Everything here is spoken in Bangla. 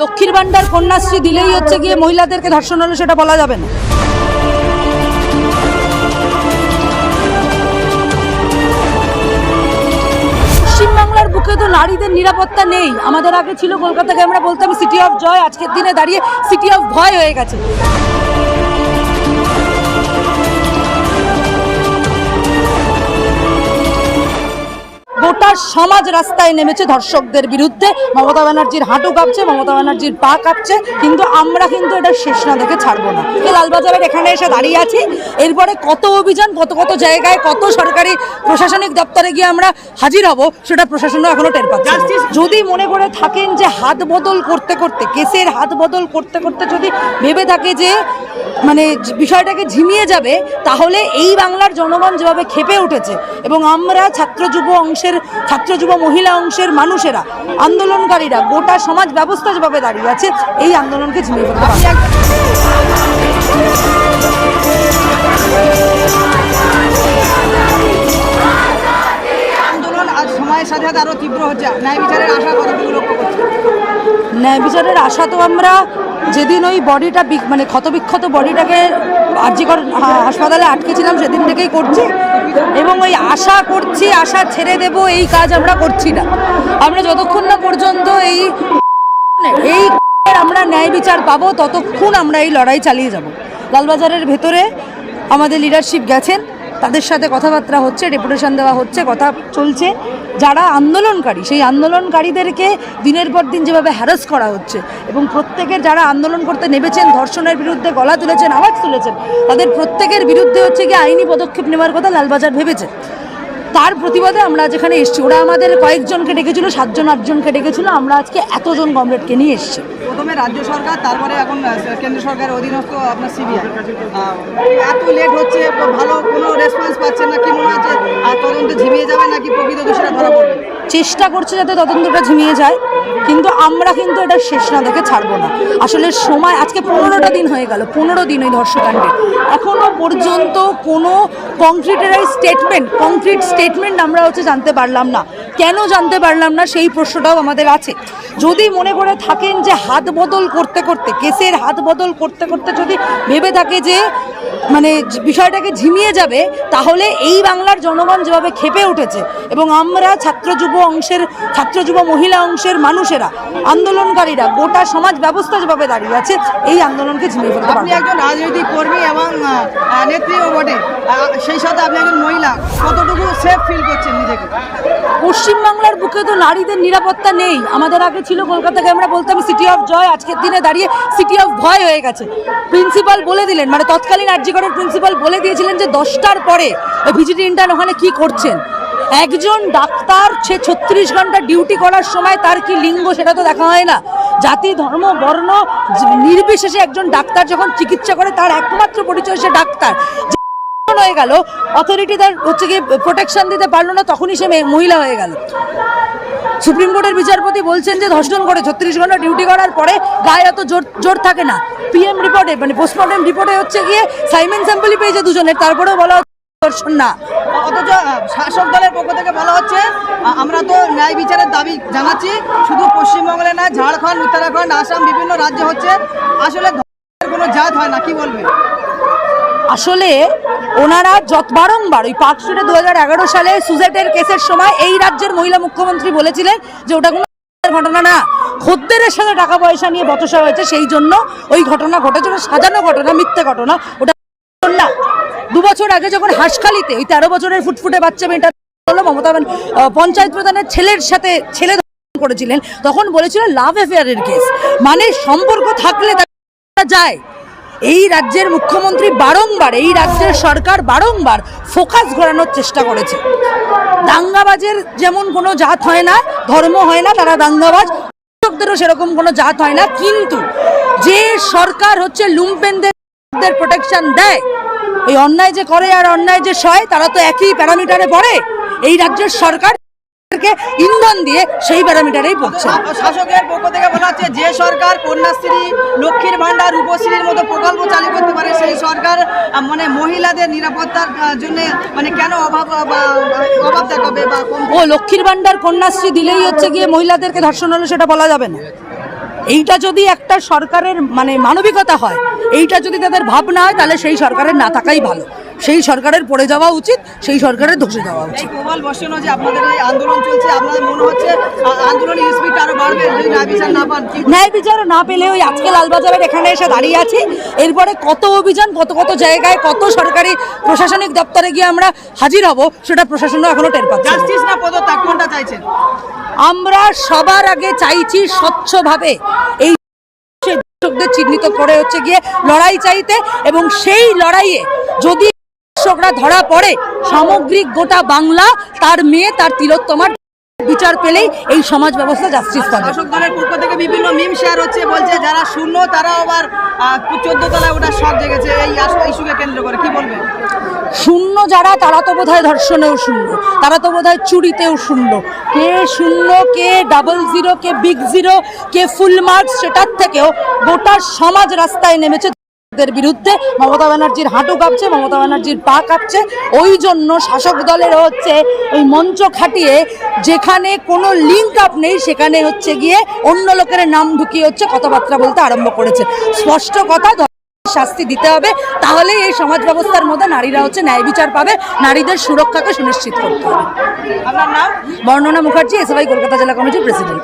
লক্ষ্মীর ভান্ডার কন্যাশ্রী দিলেই হচ্ছে গিয়ে মহিলাদেরকে ধর্ষণ হলো সেটা বলা যাবে না। পশ্চিমবাংলার বুকে তো নারীদের নিরাপত্তা নেই। আমাদের আগে ছিল কলকাতাকে আমরা বলতাম সিটি অফ জয় আজকের দিনে দাঁড়িয়ে সিটি অফ ভয় হয়ে গেছে। গোটা সমাজ রাস্তায় নেমেছে ধর্ষকদের বিরুদ্ধে। মমতা ব্যানার্জির হাঁটু কাঁপছে মমতা ব্যানার্জির পা কাঁপছে কিন্তু আমরা কিন্তু এটা শেষ না দেখে ছাড়বো না। এই লালবাজারের এখানে এসে দাঁড়িয়ে আছি। এরপরে কত অভিযান কত কত জায়গায় কত সরকারি প্রশাসনিক দপ্তরে গিয়ে আমরা হাজির হব সেটা প্রশাসনও এখনও টের পাচ্ছে যদি মনে করে থাকেন যে হাত বদল করতে করতে কেসের হাত বদল করতে করতে যদি ভেবে থাকে যে মানে বিষয়টাকে ঝিমিয়ে যাবে, তাহলে এই বাংলার জনগণ যেভাবে খেপে উঠেছে এবং আমরা ছাত্র যুব অংশের, ছাত্র যুব মহিলা অংশের মানুষেরা, আন্দোলনকারীরা, গোটা সমাজ ব্যবস্থা যেভাবে দাঁড়িয়ে আছে, এই আন্দোলনকে ঝিমিয়ে ফেলতে আন্দোলন আর সময়ের সাথে আরও তীব্র হচ্ছে। ন্যায় বিচারের আশা করছে ন্যায় বিচারের আশা তো আমরা যেদিন ওই বডিটা মানে ক্ষতবিক্ষত বডিটাকে আর্যিকর হাসপাতালে আটকেছিলাম, সেদিন থেকেই করছি এবং ওই আশা করছি, আশা ছেড়ে দেব, এই কাজ আমরা করছি না। আমরা যতক্ষণ না পর্যন্ত এই এই আমরা ন্যায় বিচার পাবো, ততক্ষণ আমরা এই লড়াই চালিয়ে যাব। লালবাজারের ভেতরে আমাদের লিডারশিপ গেছেন। তাদের সাথে কথাবার্তা হচ্ছে ডেপুটেশন দেওয়া হচ্ছে, কথা চলছে। যারা আন্দোলনকারী, সেই আন্দোলনকারীদেরকে দিনের পর দিন যেভাবে হ্যারাস করা হচ্ছে এবং প্রত্যেকের যারা আন্দোলন করতে নেমেছেন, ধর্ষণের বিরুদ্ধে গলা তুলেছেন, আওয়াজ তুলেছেন, তাদের প্রত্যেকের বিরুদ্ধে হচ্ছে কি আইনি পদক্ষেপ নেওয়ার কথা লালবাজার ভেবেছে। তার প্রতিবাদে আমরা যেখানে এসেছি, ওরা আমাদের কয়েকজনকে ডেকেছিল, সাতজন, আটজনকে ডেকেছিল, আমরা আজকে এতজন কমরেডকে নিয়ে এসেছি। প্রথমে রাজ্য সরকার, তারপরে এখন কেন্দ্র সরকারের অধীনস্থ আপনার সিবিআই। এত লেট হচ্ছে, ভালো কোনো রেসপন্স পাচ্ছেন না, কি মনে হচ্ছে তদন্ত ঝিমিয়ে যাবে নাকি প্রকৃত দোষীরা ধরা পড়বে? চেষ্টা করছে যাতে তদন্তটা ঝিমিয়ে যায়, কিন্তু আমরা কিন্তু এটা শেষ না দেখে ছাড়বো না। আসলে সময়, আজকে পনেরোটা দিন হয়ে গেল, পনেরো দিন ওই ধর্ষকাণ্ডে। এখনও পর্যন্ত কোনো কংক্রিটারাইজ স্টেটমেন্ট কংক্রিট স্টেটমেন্ট আমরা হচ্ছে জানতে পারলাম না। কেন জানতে পারলাম না সেই প্রশ্নটাও আমাদের আছে। যদি মনে করে থাকেন যে হাত বদল করতে করতে, কেসের হাত বদল করতে করতে যদি ভেবে থাকে যে মানে বিষয়টাকে ঝিমিয়ে যাবে তাহলে এই বাংলার জনগণ যেভাবে খেপে উঠেছে এবং আমরা ছাত্র যুব অংশের ছাত্র যুব মহিলা অংশের মানুষেরা আন্দোলনকারীরা গোটা সমাজ ব্যবস্থা যেভাবে দাঁড়িয়ে আছে এই আন্দোলনকে ঝিমিয়ে ফেলতে পারবে। একজন রাজনৈতিক কর্মী এবং নেত্রীও বটে। সেই সাথে আপনি একজন মহিলা, কতটুকু সেফ ফিল করছেন নিজেকে? পশ্চিমবাংলার বুকে তো নারীদের নিরাপত্তা নেই। আমাদের আগে ছিল কলকাতাকে, আমরা বলতাম সিটি অফ জয় আজকের দিনে দাঁড়িয়ে সিটি অফ ভয় হয়ে গেছে। প্রিন্সিপাল বলে দিলেন মানে তৎকালীন আর্যিকরের প্রিন্সিপাল বলে দিয়েছিলেন যে দশটার পরে ভিজিটি ইন্টার্ন ওখানে কি করছেন? একজন ডাক্তার সে ছত্রিশ ঘণ্টা ডিউটি করার সময় তার কি লিঙ্গ সেটা তো দেখা হয় না। জাতি, ধর্ম, বর্ণ নির্বিশেষে একজন ডাক্তার যখন চিকিৎসা করে, তার একমাত্র পরিচয় সে ডাক্তার। হয়ে গেল অথরিটি তার হচ্ছে গিয়ে প্রোটেকশন দিতে পারল না, তখনই সে মহিলা হয়ে গেল। সুপ্রিম কোর্টের বিচারপতি বলছেন যে, ধর্ষণ করে ছত্রিশ ঘণ্টা ডিউটি করার পরে গায়ে অত জোর জোর থাকে না। পিএম রিপোর্টে মানে পোস্টমর্টম রিপোর্টে হচ্ছে গিয়ে সাইমেন স্যাম্পলই পেয়েছে দুজনের, তারপরেও বলা ধর্ষণ না। অথচ শাসক দলের পক্ষ থেকে বলা হচ্ছে আমরা তো ন্যায় বিচারের দাবি জানাচ্ছি, শুধু পশ্চিমবঙ্গে না ঝাড়খণ্ড, উত্তরাখণ্ড, আসাম, বিভিন্ন রাজ্য হচ্ছে, আসলে কোনো জাত হয় না, কি বলবেন? আসলে ওনারা যত বারংবার, ওই পার্ক স্ট্রিটে দু সালে সুজেটের কেসের সময় এই রাজ্যের মহিলা মুখ্যমন্ত্রী বলেছিলেন যে ওটা কোনো ঘটনা না। খদ্দেরের সাথে টাকা পয়সা নিয়ে বচসা হয়েছে, সেই জন্য ওই ঘটনা ঘটেছে সাজানো ঘটনা, মিথ্যে ঘটনা, ওটা দু বছর আগে যখন হাঁসখালিতে ওই তেরো বছরের ফুটফুটে বাচ্চা মেয়েটা হলো, মমতা পঞ্চায়েত প্রধানের ছেলের সাথে ছেলে করেছিলেন, তখন বলেছিল লাভ অ্যাফেয়ারের কেস। মানে সম্পর্ক থাকলে যায়। এই রাজ্যের মুখ্যমন্ত্রী বারংবার, এই রাজ্যের সরকার বারংবার ফোকাস ঘোরানোর চেষ্টা করেছে। দাঙ্গাবাজের যেমন কোনো জাত হয় না, ধর্ম হয় না, তারা দাঙ্গাবাজ। কৃষকদেরও সেরকম কোনো জাত হয় না, কিন্তু যে সরকার হচ্ছে লুম্পেনদের প্রোটেকশন দেয় এই অন্যায় যে করে আর অন্যায় যে সয় তারা তো একই প্যারামিটারে পড়ে এই রাজ্যের সরকার ইন্ধন দিয়ে সেই প্যারামিটারেই পড়ছে শাসকের পক্ষ থেকে বলা হচ্ছে যে সরকার কন্যাশ্রী লক্ষ্মীর ভান্ডার রূপশ্রীর মতো প্রকল্প চালু করতে পারে সেই সরকার মানে মহিলাদের নিরাপত্তার জন্য মানে কেন অভাব বা অভাব দেখাবে বা ও লক্ষ্মীর ভান্ডার কন্যাশ্রী দিলেই হচ্ছে গিয়ে মহিলাদেরকে ধর্ষণ হলে সেটা বলা যাবে না। এইটা যদি একটা সরকারের মানে মানবিকতা হয়, এইটা যদি তাদের ভাবনা হয়, তাহলে সেই সরকারের না থাকাই ভালো। সেই সরকারের পড়ে যাওয়া উচিত সেই সরকারের ধসে যাওয়া উচিত। প্রবল বসানো যে আপনাদের এই আন্দোলন চলছে আপনাদের মনে হচ্ছে আন্দোলনের স্পিড আরও বাড়বে যদি না বিচার না পান ন্যায় বিচার না পেলে ওই আজকে লালবাজারের এখানে এসে দাঁড়িয়ে আছি। এরপরে কত অভিযান কত কত জায়গায় কত সরকারি প্রশাসনিক দপ্তরে গিয়ে আমরা হাজির হব সেটা প্রশাসনও এখনও টের পাচ্ছে জাস্টিস না পদত্যাগ কোনটা চাইছেন? আমরা সবার আগে চাইছি স্বচ্ছভাবে এই চিহ্নিত করে হচ্ছে গিয়ে লড়াই চাইতে এবং সেই লড়াইয়ে যদি দর্শকরা ধরা পড়ে। সামগ্রিক গোটা বাংলা তার মেয়ে তার তিলোত্তমার বিচার পেলেই এই সমাজ ব্যবস্থা জাস্টিস পাবে। শাসক দলের পক্ষ থেকে বিভিন্ন মিম শেয়ার হচ্ছে বলছে যারা শূন্য তারা আবার চোদ্দ তলায় ওটা শখ জেগেছে। এই ইস্যুকে কেন্দ্র করে কি বলবেন শূন্য যারা তারা তো বোধহয় ধর্ষণেও শূন্য। তারা তো বোধহয় চুরিতেও শূন্য। কে শূন্য কে ডাবল জিরো কে বিগ জিরো কে ফুল মার্কস সেটার থেকেও গোটা সমাজ রাস্তায় নেমেছে দের বিরুদ্ধে মমতা ব্যানার্জির হাঁটু কাঁপছে, মমতা ব্যানার্জির পা কাঁপছে। ওই জন্য শাসক দলের হচ্ছে ওই মঞ্চ খাটিয়ে যেখানে কোনো লিঙ্ক আপ নেই, সেখানে হচ্ছে গিয়ে অন্য লোকের নাম ঢুকিয়ে হচ্ছে কথাবার্তা বলতে আরম্ভ করেছে। স্পষ্ট কথা শাস্তি দিতে হবে তাহলে এই সমাজ ব্যবস্থার মধ্যে নারীরা হচ্ছে ন্যায় বিচার পাবে, নারীদের সুরক্ষাকে সুনিশ্চিত করতে হবে। বর্ণনা মুখার্জি এসএফআই কলকাতা জেলা কমিটির প্রেসিডেন্ট